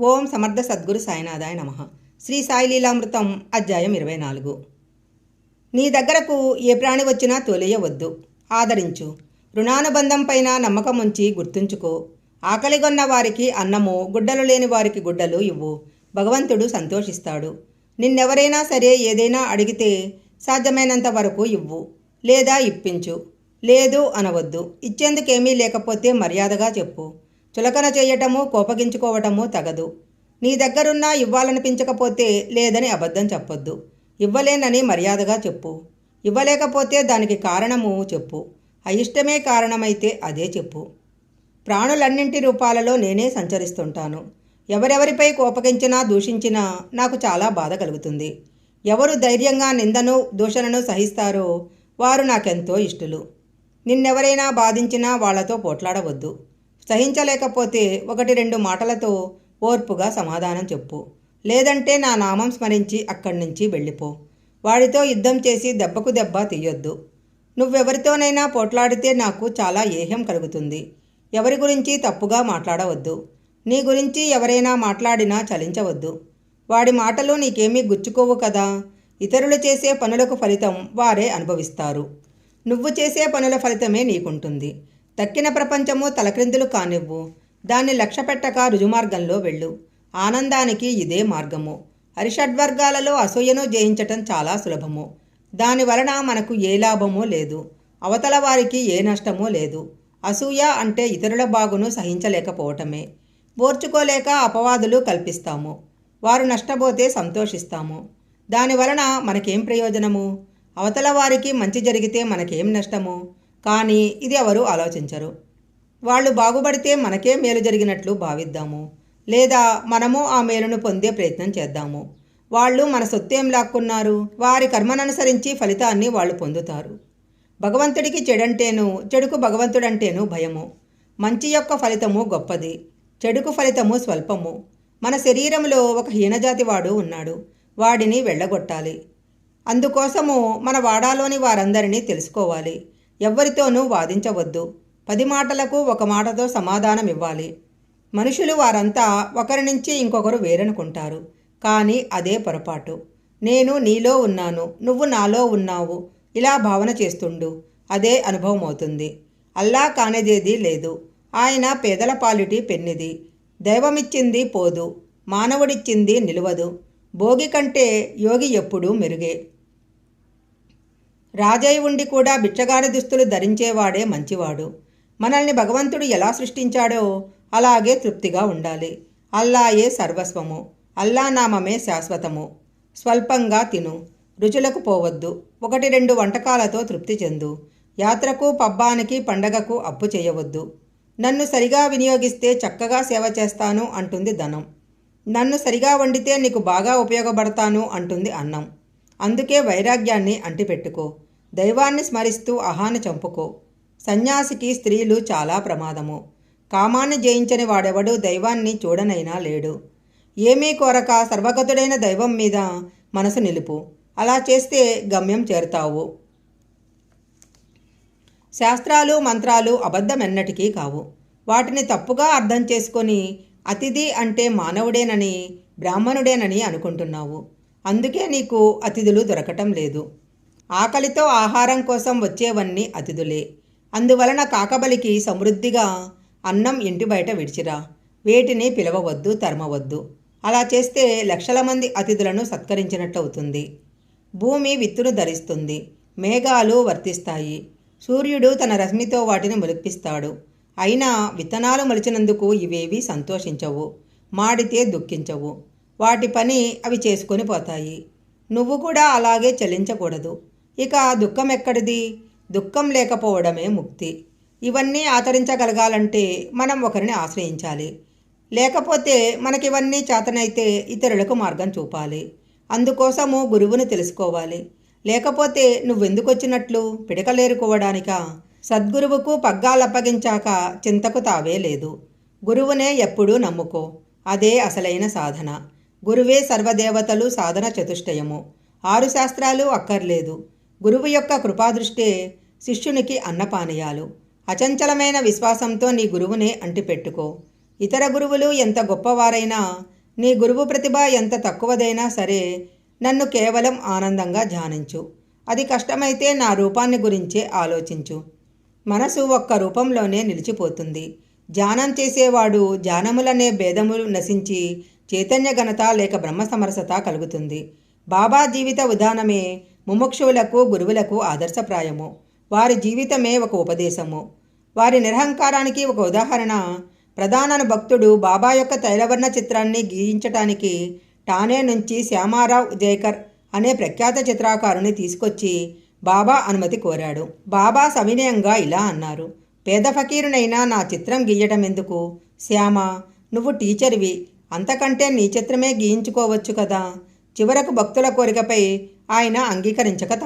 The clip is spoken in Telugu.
ఓం సమర్థ సద్గురు సాయినాథాయ నమ. శ్రీ సాయి లీలామృతం అధ్యాయం ఇరవై నాలుగు. నీ దగ్గరకు ఏ ప్రాణి వచ్చినా తోలేయవద్దు. ఆదరించు. రుణానుబంధం పైన నమ్మకం ఉంచి గుర్తుంచుకో. ఆకలిగొన్న వారికి అన్నము గుడ్డలు లేని వారికి గుడ్డలు ఇవ్వు. భగవంతుడు సంతోషిస్తాడు. నిన్నెవరైనా సరే ఏదైనా అడిగితే సాధ్యమైనంత వరకు ఇవ్వు. లేదా ఇప్పించు. లేదు అనవద్దు. ఇచ్చేందుకేమీ లేకపోతే మర్యాదగా చెప్పు. చులకన చేయటము కోపగించుకోవటము తగదు. నీ దగ్గరున్నా ఇవ్వాలనిపించకపోతే లేదని అబద్ధం చెప్పొద్దు. ఇవ్వలేనని మర్యాదగా చెప్పు. ఇవ్వలేకపోతే దానికి కారణము చెప్పు. అయిష్టమే కారణమైతే అదే చెప్పు. ప్రాణులన్నింటి రూపాలలో నేనే సంచరిస్తుంటాను. ఎవరెవరిపై కోపగించినా దూషించినా నాకు చాలా బాధ కలుగుతుంది. ఎవరు ధైర్యంగా నిందను దూషణను సహిస్తారో వారు నాకెంతో ఇష్టలు. నిన్నెవరైనా బాధించినా వాళ్ళతో పోట్లాడవద్దు. సహించలేకపోతే ఒకటి రెండు మాటలతో ఓర్పుగా సమాధానం చెప్పు. లేదంటే నా నామం స్మరించి అక్కడి నుంచి వెళ్ళిపో. వాడితో యుద్ధం చేసి దెబ్బకు దెబ్బ తీయొద్దు. నువ్వెవరితోనైనా పోట్లాడితే నాకు చాలా ఏహ్యం కలుగుతుంది. ఎవరి గురించి తప్పుగా మాట్లాడవద్దు. నీ గురించి ఎవరైనా మాట్లాడినా చలించవద్దు. వాడి మాటలు నీకేమీ గుచ్చుకోవు కదా. ఇతరులు చేసే పనులకు ఫలితం వారే అనుభవిస్తారు. నువ్వు చేసే పనుల ఫలితమే నీకుంటుంది. తక్కిన ప్రపంచము తలక్రిందులు కానివ్వు. దాన్ని లక్ష్య పెట్టక రుజుమార్గంలో వెళ్ళు. ఆనందానికి ఇదే మార్గము. హరిషడ్వర్గాలలో అసూయను జయించటం చాలా సులభము. దాని వలన మనకు ఏ లాభమో లేదు. అవతల వారికి ఏ నష్టమో లేదు. అసూయ అంటే ఇతరుల బాగును సహించలేకపోవటమే. ఓర్చుకోలేక అపవాదులు కల్పిస్తాము. వారు నష్టపోతే సంతోషిస్తాము. దాని వలన మనకేం ప్రయోజనము? అవతల వారికి మంచి జరిగితే మనకేం నష్టము? కానీ ఇది ఎవరు ఆలోచించరు. వాళ్ళు బాగుపడితే మనకే మేలు జరిగినట్లు భావిద్దాము. లేదా మనము ఆ మేలును పొందే ప్రయత్నం చేద్దాము. వాళ్ళు మన సొత్తేం లాక్కున్నారు? వారి కర్మననుసరించి ఫలితాన్ని వాళ్ళు పొందుతారు. భగవంతుడికి చెడంటేను చెడుకు భగవంతుడంటేను భయము. మంచి యొక్క ఫలితము గొప్పది. చెడుకు ఫలితము స్వల్పము. మన శరీరంలో ఒక హీనజాతి వాడు ఉన్నాడు. వాడిని వెళ్ళగొట్టాలి. అందుకోసము మన వాడాలోని వారందరినీ తెలుసుకోవాలి. ఎవ్వరితోనూ వాదించవద్దు. పది మాటలకు ఒక మాటతో సమాధానం ఇవ్వాలి మనుషులు వారంతా ఒకరి నుంచి ఇంకొకరు వేరనుకుంటారు. కానీ అదే పొరపాటు. నేను నీలో ఉన్నాను నువ్వు నాలో ఉన్నావు. ఇలా భావన చేస్తుండు. అదే అనుభవం అవుతుంది అల్లా కానిదేది లేదు. ఆయన పేదల పాలిటి పెన్నిది. దైవమిచ్చింది పోదు. మానవుడిచ్చింది నిలువదు. భోగి కంటే యోగి ఎప్పుడూ మెరుగే. రాజయ్య ఉండి కూడా బిచ్చగాడి దుస్తులు ధరించేవాడే మంచివాడు. మనల్ని భగవంతుడు ఎలా సృష్టించాడో అలాగే తృప్తిగా ఉండాలి. అల్లాయే సర్వస్వము అల్లా నామమే శాశ్వతము. స్వల్పంగా తిను రుచులకు పోవద్దు ఒకటి రెండు వంటకాలతో తృప్తి చెందు. యాత్రకు పబ్బానికి పండగకు అప్పు చేయవద్దు. నన్ను సరిగా వినియోగిస్తే చక్కగా సేవ చేస్తాను అంటుంది ధనం. నన్ను సరిగా వండితే నీకు బాగా ఉపయోగపడతాను అంటుంది అన్నం. అందుకే వైరాగ్యాన్ని అంటిపెట్టుకో. దైవాన్ని స్మరిస్తూ అహాన్ని చంపుకో. సన్యాసికి స్త్రీలు చాలా ప్రమాదము. కామాన్ని జయించని వాడెవడు దైవాన్ని చూడనైనా లేడు. ఏమీ కోరక సర్వగతుడైన దైవం మీద మనసు నిలుపు. అలా చేస్తే గమ్యం చేరుతావు. శాస్త్రాలు మంత్రాలు అబద్ధమెన్నటికీ కావు. వాటిని తప్పుగా అర్థం చేసుకొని అతిథి అంటే మానవుడేనని బ్రాహ్మణుడేనని అనుకుంటున్నావు. అందుకే నీకు అతిథులు దొరకటం లేదు. ఆకలితో ఆహారం కోసం వచ్చేవన్నీ అతిథులే. అందువలన కాకబలికి సమృద్ధిగా అన్నం ఇంటి బయట విడిచిరా. వేటిని పిలవవద్దు తరమవద్దు. అలా చేస్తే లక్షల మంది అతిథులను సత్కరించినట్టు అవుతుంది భూమి విత్తును ధరిస్తుంది. మేఘాలు వర్తిస్తాయి. సూర్యుడు తన రశ్మితో వాటిని మొలిపిస్తాడు. అయినా విత్తనాలు మొలిచినందుకు ఇవేవి సంతోషించవు. మాడితే దుఃఖించవు. వాటి పని అవి చేసుకొని పోతాయి. నువ్వు కూడా అలాగే చలించకూడదు. ఇక దుఃఖం ఎక్కడిది? దుఃఖం లేకపోవడమే ముక్తి. ఇవన్నీ ఆచరించగలగాలంటే మనం ఒకరిని ఆశ్రయించాలి. లేకపోతే మనకివన్నీ చేతనైతే ఇతరులకు మార్గం చూపాలి. అందుకోసము గురువుని తెలుసుకోవాలి. లేకపోతే నువ్వెందుకు వచ్చినట్లు పిడకలేరుకోవడానికా? సద్గురువుకు పగ్గాలప్పగించాక చింతకు తావే లేదు. గురువునే ఎప్పుడూ నమ్ముకో. అదే అసలైన సాధన. గురువే సర్వదేవతలు సాధన చతుష్టయము. ఆరు శాస్త్రాలు అక్కర్లేదు. గురువు యొక్క కృపాదృష్టే శిష్యునికి అన్నపానీయాలు. అచంచలమైన విశ్వాసంతో నీ గురువునే అంటిపెట్టుకో. ఇతర గురువులు ఎంత గొప్పవారైనా నీ గురువు ప్రతిభ ఎంత తక్కువదైనా సరే నన్ను కేవలం ఆనందంగా ధ్యానించు. అది కష్టమైతే నా రూపాన్ని గురించే ఆలోచించు. మనసు ఒక్క రూపంలోనే నిలిచిపోతుంది. ధ్యానం చేసేవాడు ధ్యానములనే భేదములు నశించి చైతన్య ఘనత లేక బ్రహ్మ సమరసత కలుగుతుంది. బాబా జీవిత విధానమే ముముక్షువులకు గురువులకు ఆదర్శప్రాయము. వారి జీవితమే ఒక ఉపదేశము. వారి నిరహంకారానికి ఒక ఉదాహరణ ప్రధాన భక్తుడు బాబా యొక్క తైలవర్ణ చిత్రాన్ని గీయించటానికి ఠానే నుంచి శ్యామారావు జైకర్ అనే ప్రఖ్యాత చిత్రకారుని తీసుకొచ్చి బాబా అనుమతి కోరాడు. బాబా సవినయంగా ఇలా అన్నారు పేద ఫకీరునైనా నా చిత్రం గీయటం ఎందుకు శ్యామ నువ్వు టీచర్వి. అంతకంటే నీ చిత్రమే గీయించుకోవచ్చు కదా. చివరకు భక్తుల కోరికపై ఆయన అంగీకరించక తప్ప